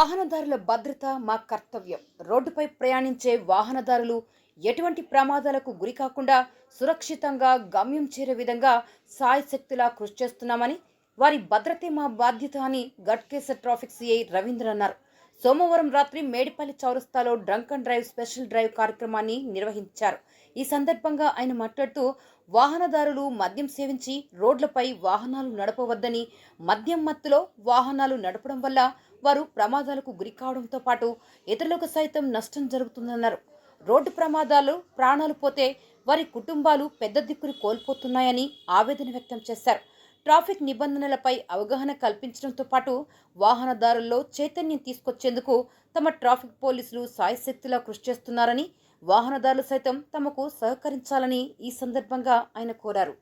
వాహనదారుల భద్రత మా కర్తవ్యం. రోడ్డుపై ప్రయాణించే వాహనదారులు ఎటువంటి ప్రమాదాలకు గురి కాకుండా సురక్షితంగా గమ్యం చేరే విధంగా సాయశక్తులా కృషి చేస్తున్నామని వారి భద్రతే మా బాధ్యత అని గట్కేసర్ ట్రాఫిక్ సిఐ రవీంద్ర అన్నారు. సోమవారం రాత్రి మేడిపల్లి చౌరస్తాలో drunk and drive special drive కార్యక్రమాన్ని నిర్వహించారు. ఈ సందర్భంగా ఆయన మాట్లాడుతూ వాహనదారులు మద్యం సేవించి రోడ్లపై వాహనాలు నడపవద్దని మద్యం మత్తులో వాహనాలు నడపడం వల్ల వారు ప్రమాదాలకు గురి కావడంతో పాటు ఇతరులకు సైతం నష్టం జరుగుతుందన్నారు. రోడ్డు ప్రమాదాలు ప్రాణాలు పోతే వారి కుటుంబాలు పెద్ద దిక్కుని కోల్పోతున్నాయని ఆవేదన వ్యక్తం చేశారు. ట్రాఫిక్ నిబంధనలపై అవగాహన కల్పించడంతో పాటు వాహనదారుల్లో చైతన్యం తీసుకొచ్చేందుకు తమ ట్రాఫిక్ పోలీసులు సాయశక్తిలా కృషి చేస్తున్నారని వాహనదారులు సైతం తమకు సహకరించాలని ఈ సందర్భంగా ఆయన కోరారు.